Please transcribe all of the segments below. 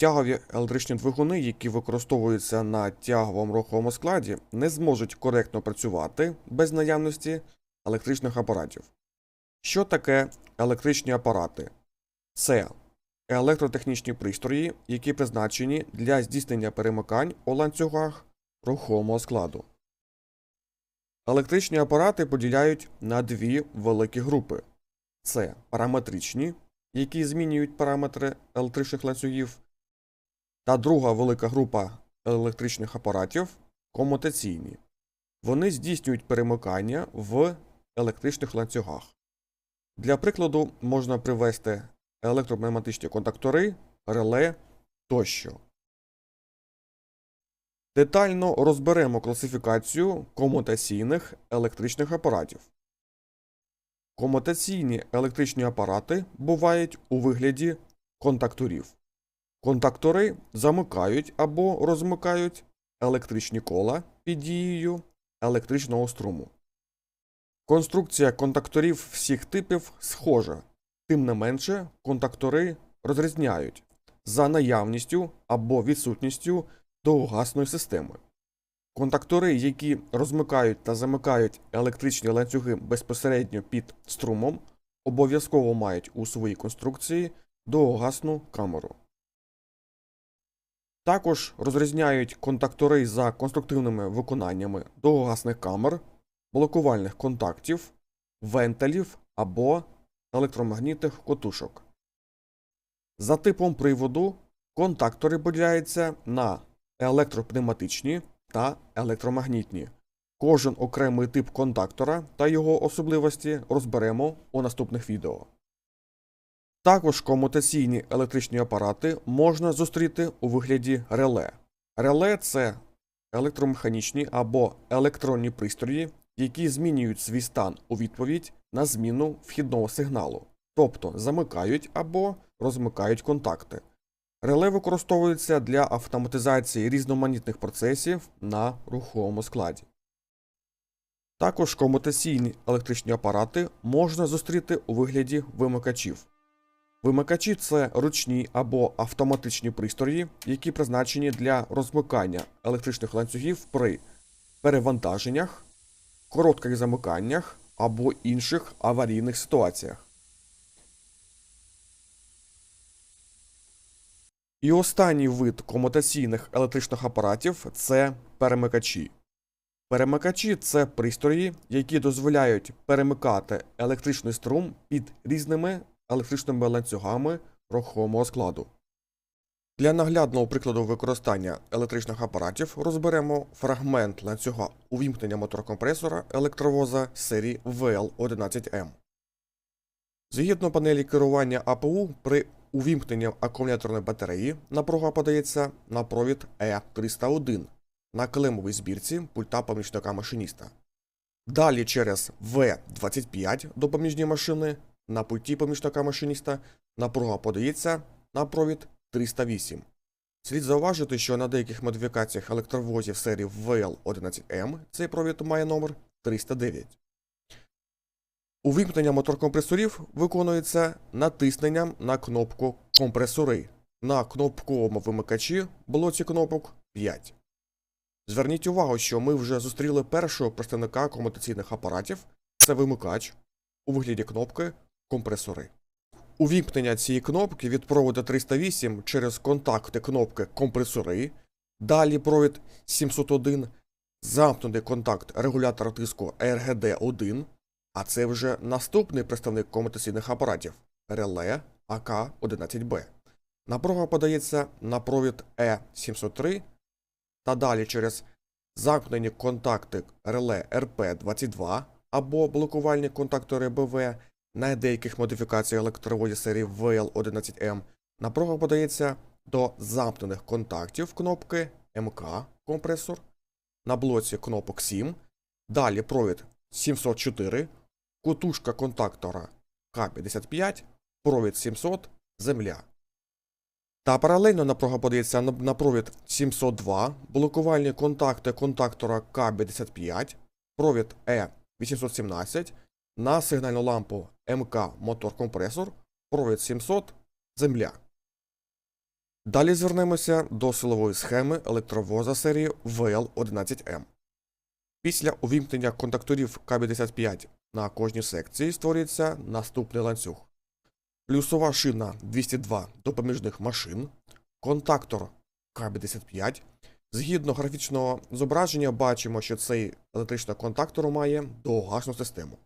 Тягові електричні двигуни, які використовуються на тяговому руховому складі, не зможуть коректно працювати без наявності електричних апаратів. Що таке електричні апарати? Це електротехнічні пристрої, які призначені для здійснення перемикань у ланцюгах рухомого складу. Електричні апарати поділяють на дві великі групи: це параметричні, які змінюють параметри електричних ланцюгів, та друга велика група електричних апаратів комутаційні. Вони здійснюють перемикання в електричних ланцюгах. Для прикладу можна привести електропневматичні контактори, реле тощо. Детально розберемо класифікацію комутаційних електричних апаратів. Комутаційні електричні апарати бувають у вигляді контакторів. Контактори замикають або розмикають електричні кола під дією електричного струму. Конструкція контакторів всіх типів схожа, тим не менше контактори розрізняють за наявністю або відсутністю довгасної системи. Контактори, які розмикають та замикають електричні ланцюги безпосередньо під струмом, обов'язково мають у своїй конструкції довгасну камеру. Також розрізняють контактори за конструктивними виконаннями довгасних камер, блокувальних контактів, вентилів або електромагнітних котушок. За типом приводу контактори поділяються на електропневматичні та електромагнітні. Кожен окремий тип контактора та його особливості розберемо у наступних відео. Також комутаційні електричні апарати можна зустріти у вигляді реле. Реле це електромеханічні або електронні пристрої, які змінюють свій стан у відповідь на зміну вхідного сигналу, тобто замикають або розмикають контакти. Реле використовується для автоматизації різноманітних процесів на руховому складі. Також комутаційні електричні апарати можна зустріти у вигляді вимикачів. Вимикачі це ручні або автоматичні пристрої, які призначені для розмикання електричних ланцюгів при перевантаженнях, коротких замиканнях або інших аварійних ситуаціях. І останній вид комутаційних електричних апаратів це перемикачі. Перемикачі це пристрої, які дозволяють перемикати електричний струм під різними електричними ланцюгами рухомого складу. Для наглядного прикладу використання електричних апаратів розберемо фрагмент ланцюга увімкнення моторкомпресора електровоза серії VL11M. Згідно панелі керування АПУ, при увімкненні акумуляторної батареї напруга подається на провід E301 на килимовій збірці пульта помічника машиніста. Далі через V25 допоміжні машини на пульті помічника машиніста напруга подається на провід 308. Слід зауважити, що на деяких модифікаціях електровозів серії VL11M цей провід має номер 309. Увімкнення моторкомпресорів виконується натисненням на кнопку Компресори на кнопковому вимикачі блоці кнопок 5. Зверніть увагу, що ми вже зустріли першого представника комутаційних апаратів це вимикач у вигляді кнопки компресори. Увімкнення цієї кнопки від проводу 308 через контакти кнопки компресори, далі провід 701, замкнутий контакт регулятора тиску RGD1, а це вже наступний представник комутаційних апаратів реле АК11Б. Напруга подається на провід E703 та далі через замкнені контакти реле РП22 або блокувальні контактори БВ на деяких модифікаціях електровозів серії VL11M напруга подається до замкнених контактів кнопки МК компресор на блоці кнопок 7, далі провід 704, кутушка контактора К55, провід 700, земля. Та паралельно напруга подається на провід 702, блокувальні контакти контактора К55, провід Е817, на сигнальну лампу МК мотор компресор, провід 700, земля. Далі звернемося до силової схеми електровоза серії VL11M. Після увімкнення контакторів К55 на кожній секції створюється наступний ланцюг. Плюсова шина 202 допоміжних машин, контактор К55. Згідно графічного зображення, бачимо, що цей електричний контактор має довгасну систему.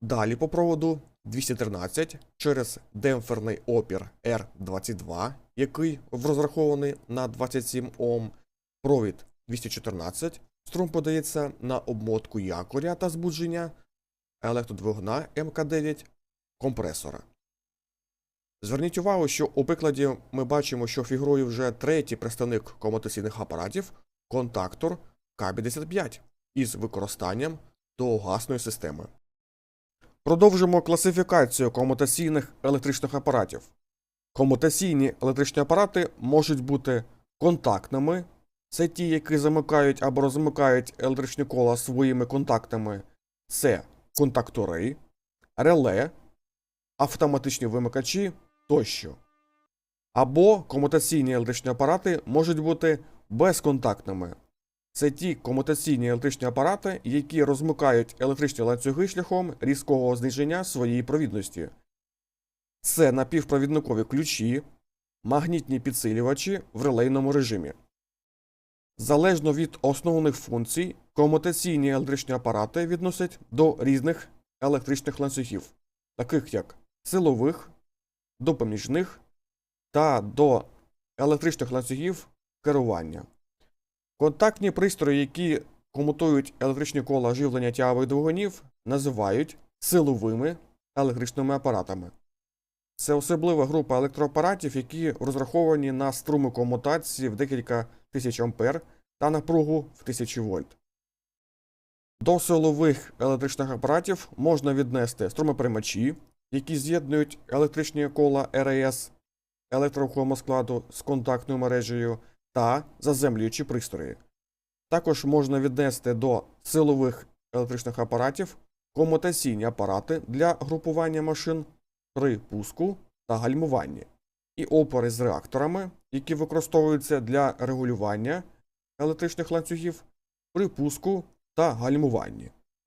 Далі по проводу 213 через демпферний опір R22, який розрахований на 27 Ом, провід 214, струм подається на обмотку якоря та збудження електродвигуна МК9 компресора. Зверніть увагу, що у прикладі ми бачимо, що фігурує вже третій представник комутаційних апаратів контактор К55 із використанням довгасної системи. Продовжимо класифікацію комутаційних електричних апаратів. Комутаційні електричні апарати можуть бути контактними, це ті, які замикають або розмикають електричні кола своїми контактами. Це контактори, реле, автоматичні вимикачі тощо. Або комутаційні електричні апарати можуть бути безконтактними. Це ті комутаційні електричні апарати, які розмикають електричні ланцюги шляхом різкого зниження своєї провідності. Це напівпровідникові ключі, магнітні підсилювачі в релейному режимі. Залежно від основних функцій, комутаційні електричні апарати відносять до різних електричних ланцюгів, таких як силових, допоміжних та до електричних ланцюгів керування. Контактні пристрої, які комутують електричні кола живлення тягових двигунів, називають силовими електричними апаратами. Це особлива група електроапаратів, які розраховані на струми комутації в декілька тисяч ампер та напругу в 1000 вольт. До силових електричних апаратів можна віднести струмоприймачі, які з'єднують електричні кола РАС електрорухомого складу з контактною мережею та заземлюючі пристрої. Також можна віднести до силових електричних апаратів комутаційні апарати для групування машин при пуску та гальмуванні, і опори з реакторами, які використовуються для регулювання електричних ланцюгів при пуску та гальмуванні.